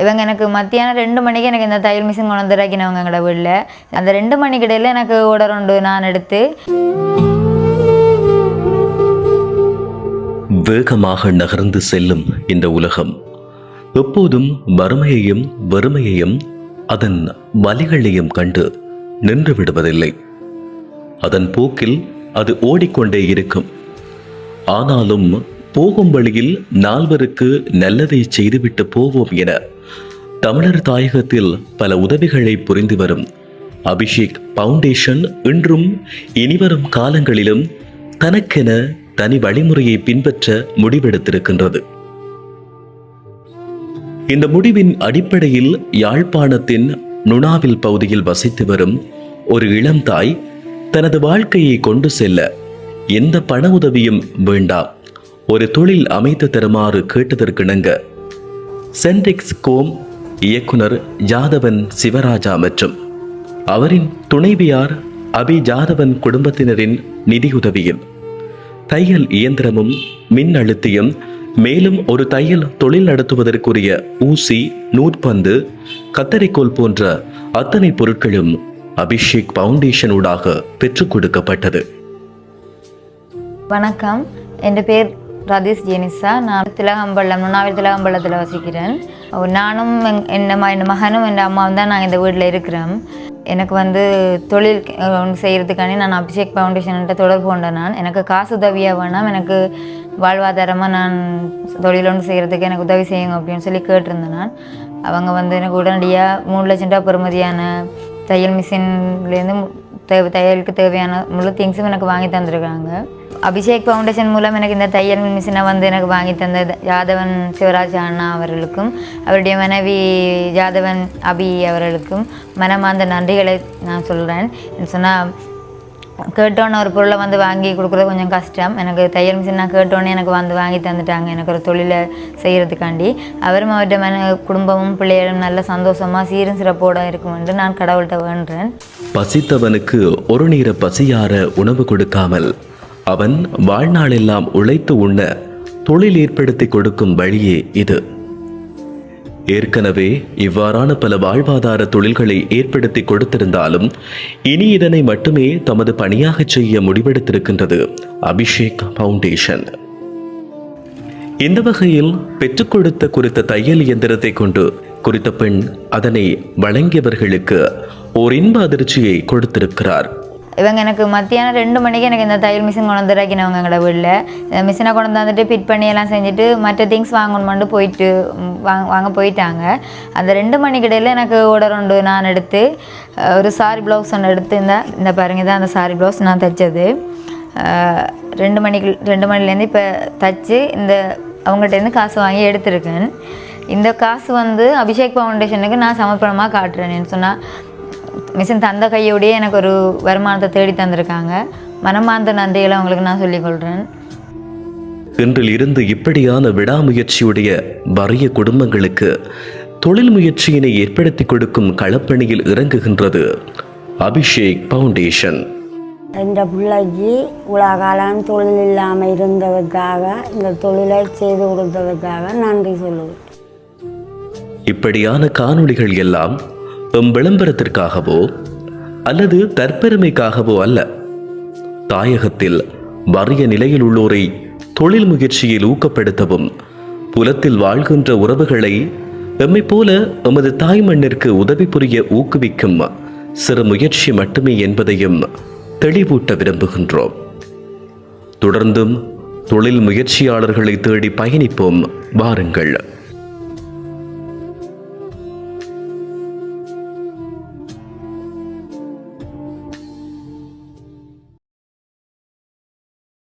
இவங்க எனக்கு மத்தியானம் ரெண்டு மணிக்கு எனக்கு இந்த தையல் மிஷின் கொண்டு வந்து இறக்கினவங்க எங்களோட வீட்டில் அந்த ரெண்டு மணிக்கு இடையில எனக்கு ஓடர் உண்டு நான் எடுத்து. வேகமாக நகர்ந்து செல்லும் இந்த உலகம். எப்போதும் வறுமையையும் வறுமையையும் அதன் வலிகளையும் கண்டு நின்று விடுவதில்லை. அதன் போக்கில் அது ஓடிக்கொண்டே இருக்கும். ஆனாலும் போகும் வழியில் நால்வருக்கு நல்லதை செய்துவிட்டு போவோம் என தமிழர் தாயகத்தில் பல உதவிகளை புரிந்து வரும். அபிஷேக் பவுண்டேஷன் இன்றும் இனிவரும் காலங்களிலும் தனக்கென தனி வழிமுறையை பின்பற்ற முடிவெடுத்திருக்கின்றது. இந்த முடிவின் அடிப்படையில் யாழ்ப்பாணத்தின் நுணாவில் பகுதியில் வசித்து வரும் ஒரு இளம் தாய் தனது வாழ்க்கையை கொண்டு செல்ல எந்த பண உதவியும் வேண்டாம். ஒரு தொழில் அமைத்து தருமாறு கேட்டதற்கிணங்க. சென்டெக்ஸ் கோம் இயக்குனர் ஜாதவன் சிவராஜா மற்றும் அவரின் துணைவியார் அபி ஜாதவன் குடும்பத்தினரின் நிதியுதவியில் தையல் இயந்திரமும் மின் அழுத்தியும் மேலும் ஒரு தையல் தொழில் நடத்துவதற்குரிய ஊசி நூற்பந்து கத்தரிக்கோல் போன்ற அத்தனை பொருட்களும் அபிஷேக் பவுண்டேஷன் ஊடாக பெற்றுக் கொடுக்கப்பட்டது. வணக்கம். என் பேர் ரதீஷ் ஜெனிஸா நான் திலகம்பள்ளம் நுண்ணாவில் திலகம்பள்ளத்தில் வசிக்கிறேன். நானும் என் என் ம- என் மகனும் என் அம்மாவும் தான் நாங்கள் இந்த வீட்டில் இருக்கிறோம். எனக்கு வந்து தொழில் ஒன்று செய்கிறதுக்காண்டி நான் அபிஷேக் ஃபவுண்டேஷன்கிட்ட தொடர்பு கொண்டேன் நான். எனக்கு காசு உதவியாக வேணாம். எனக்கு வாழ்வாதாரமாக நான் தொழில் ஒன்று செய்கிறதுக்கு எனக்கு உதவி செய்யுங்க அப்படின்னு சொல்லி கேட்டிருந்தேன் நான். அவங்க வந்து எனக்கு உடனடியாக மூணு லட்சம் ரூபா பெறுமதியான தையல் மிஷின்லேருந்து தேவை தையலுக்கு தேவையான முழு திங்ஸும் எனக்கு வாங்கி தந்திருக்காங்க. அபிஷேக் ஃபவுண்டேஷன் மூலம் எனக்கு இந்த தையல் மிஷினை வந்து எனக்கு வாங்கி தந்த யாதவன் சிவராஜ் அண்ணா அவர்களுக்கும் அவருடைய மனைவி ஜாதவன் அபி அவர்களுக்கும் மனமார்ந்த நன்றிகளை நான் சொல்கிறேன் சொன்னால் கேட்டோன்னு ஒரு பொருளை வந்து வாங்கி கொடுக்குறது கொஞ்சம் கஷ்டம். எனக்கு தையல் மிஷின் நான் கேட்டோன்னே எனக்கு வந்து வாங்கி தந்துட்டாங்க. எனக்கு ஒரு தொழிலை செய்கிறதுக்காண்டி அவரும் அவர்கிட்ட மன குடும்பமும் பிள்ளைகளும் நல்ல சந்தோஷமாக சீரும் சிறப்போட இருக்கும் என்று நான் கடவுள்கிட்ட வேண்டுறேன். பசித்தவனுக்கு ஒரு நேர பசியார உணவு கொடுக்காமல் அவன் வாழ்நாளெல்லாம் உழைத்து உண்ண தொழில் ஏற்படுத்தி கொடுக்கும் வழியே இது. ஏற்கனவே இவ்வாறான பல வாழ்வாதார தொழில்களை ஏற்படுத்தி கொடுத்திருந்தாலும் இனி இதனை மட்டுமே தமது பணியாக செய்ய முடிவெடுத்திருக்கின்றது. அபிஷேக் ஃபவுண்டேஷன். இந்த வகையில் பெற்றுக் கொடுத்த குறித்த தையல் இயந்திரத்தை கொண்டு குறித்த பெண் அதனை வழங்கியவர்களுக்கு ஓர் இன்ப அதிர்ச்சியை கொடுத்திருக்கிறார். இவங்க எனக்கு மத்தியானம் ரெண்டு மணிக்கு எனக்கு இந்த தையல் மிஷின் கொண்டு வந்து எங்களை வீட்டில் இந்த மிஷினை கொண்டு வந்துட்டு ஃபிட் பண்ணி எல்லாம் செஞ்சுட்டு மற்ற திங்ஸ் வாங்கணுமெண்டு போயிட்டு வாங்க வாங்க போயிட்டாங்க. அந்த ரெண்டு மணிக்கு இடையில எனக்கு ஓடர் உண்டு நான் எடுத்து ஒரு சாரி ப்ளவுஸ் ஒன்று எடுத்து இந்த இந்த பாருங்க தான் அந்த சாரி ப்ளவுஸ் நான் தைச்சது. ரெண்டு மணிக்கு ரெண்டு மணிலேருந்து இப்போ தச்சு இந்த அவங்கள்ட்டேருந்து காசு வாங்கி எடுத்திருக்கேன். இந்த காசு வந்து அபிஷேக் ஃபவுண்டேஷனுக்கு நான் சமர்ப்பணமாக காட்டுறேன்னு சொன்னால் மிஷின் தந்த கையோடையே எனக்கு ஒரு வருமானத்தை தேடி தந்திருக்காங்க. மனமார்ந்த நன்றிகளை அவங்களுக்கு நான் சொல்லிக்கொள்கிறேன் இன்றில் இருந்து இப்படியான விடாமுயற்சியுடைய வறிய குடும்பங்களுக்கு தொழில் முயற்சியினை ஏற்படுத்தி கொடுக்கும் களப்பணியில் இறங்குகின்றது. அபிஷேக் ஃபவுண்டேஷன் இந்த பிள்ளைக்கு இவ்வளோ காலம் தொழில் இல்லாமல் இருந்ததுக்காக இந்த தொழிலை செய்து கொடுத்ததுக்காக நன்றி சொல்லுவேன் இப்படியான காணொளிகள் எல்லாம் எம் விளம்பரத்திற்காகவோ அல்லது தற்பெருமைக்காகவோ அல்ல. தாயகத்தில் வறிய நிலையில் உள்ளோரை தொழில் முயற்சியில் ஊக்கப்படுத்தவும் புலத்தில் வாழ்கின்ற உறவுகளை எம்மை போல எமது தாய் மண்ணிற்கு உதவி புரிய ஊக்குவிக்கும் சிறு முயற்சி மட்டுமே என்பதையும் தெளிவூட்ட விரும்புகின்றோம். தொடர்ந்தும் தொழில் முயற்சியாளர்களை தேடி பயணிப்போம் வாருங்கள்.